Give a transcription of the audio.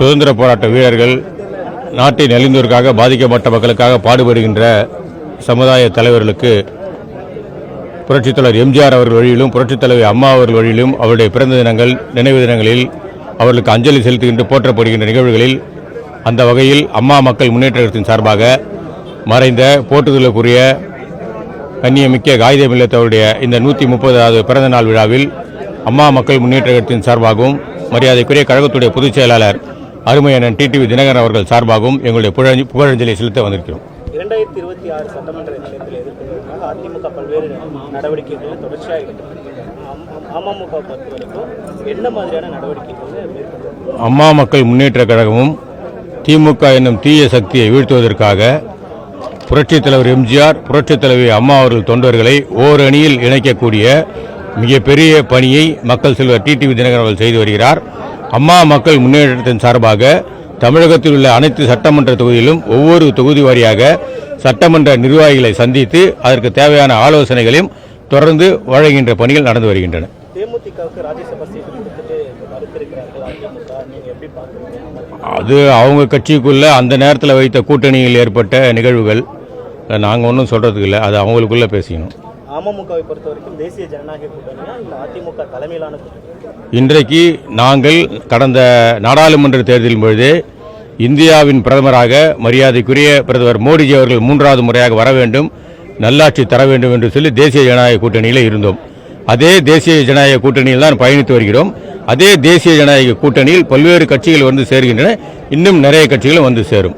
சுதந்திர போராட்ட வீரர்கள் நாட்டை நெளிந்தோருக்காக பாதிக்கப்பட்ட மக்களுக்காக பாடுபடுகின்ற சமுதாய தலைவர்களுக்கு புரட்சித் தலைவர் எம்ஜிஆர் அவர்கள் வழியிலும் புரட்சித் தலைவர் அம்மா அவர்கள் வழியிலும் அவருடைய பிறந்த தினங்கள் நினைவு தினங்களில் அவர்களுக்கு அஞ்சலி செலுத்துகின்ற போற்றப்படுகின்ற நிகழ்வுகளில் அந்த வகையில் அம்மா மக்கள் முன்னேற்றத்தின் சார்பாக மறைந்த போற்றுதலுக்குரிய கண்ணியமிக்க காகிதம் இல்லத்தவருடைய இந்த நூற்றி முப்பதாவது பிறந்த நாள் விழாவில் அம்மா மக்கள் முன்னேற்ற கழகத்தின் சார்பாகவும் மரியாதைக்குரிய கழகத்துடைய பொதுச் செயலாளர் அருமையண்ணன் டிடிவி தினகரன் அவர்கள் சார்பாகவும் எங்களுடைய புகழ் புகழஞ்சலி செலுத்த வந்திருக்கிறோம். இரண்டாயிரத்தி இருபத்தி ஆறு சட்டமன்ற தேர்தலை எதிர்கொள்வதற்காக அதிமுக பல்வேறு நடவடிக்கைகளை தொடர்ச்சியாக அமமுக என்ன மாதிரியான நடவடிக்கைகள் அம்மா மக்கள் முன்னேற்ற கழகமும் திமுக என்னும் தீய சக்தியை வீழ்த்துவதற்காக புரட்சித் தலைவர் எம்ஜிஆர் புரட்சித் தலைவி அம்மா அவர்கள் தொண்டர்களை ஓரணியில் இணைக்கக்கூடிய மிகப்பெரிய பணியை மக்கள் செல்வர் டிடிவி தினகரன் அவர்கள் செய்து வருகிறார். அம்மா மக்கள் முன்னேற்றத்தின் சார்பாக தமிழகத்தில் உள்ள அனைத்து சட்டமன்ற தொகுதியிலும் ஒவ்வொரு தொகுதி வாரியாக சட்டமன்ற நிர்வாகிகளை சந்தித்து அதற்கு தேவையான ஆலோசனைகளையும் தொடர்ந்து வழங்குகின்ற பணிகள் நடந்து வருகின்றன. அது அவங்க கட்சிக்குள்ள அந்த நேரத்தில் வைத்த கூட்டணியில் ஏற்பட்ட நிகழ்வுகள் நாங்கள் ஒன்றும் சொல்கிறதுக்கு இல்லை அது அவங்களுக்குள்ளே பேசிக்கணும். அமமுகவை பொறுத்த வரைக்கும் தேசிய ஜனநாயக கூட்டணியா அதிமுக தலைமையிலான இன்றைக்கு நாங்கள் கடந்த நாடாளுமன்ற தேர்தலின் பொழுதே இந்தியாவின் பிரதமராக மரியாதைக்குரிய பிரதமர் மோடிஜி அவர்கள் மூன்றாவது முறையாக வர வேண்டும் நல்லாட்சி தர வேண்டும் என்று சொல்லி தேசிய ஜனநாயக கூட்டணியில் இருந்தோம். அதே தேசிய ஜனநாயக கூட்டணியில் தான் பயணித்து வருகிறோம். அதே தேசிய ஜனநாயக கூட்டணியில் பல்வேறு கட்சிகள் வந்து சேர்கின்றன. இன்னும் நிறைய கட்சிகளும் வந்து சேரும்.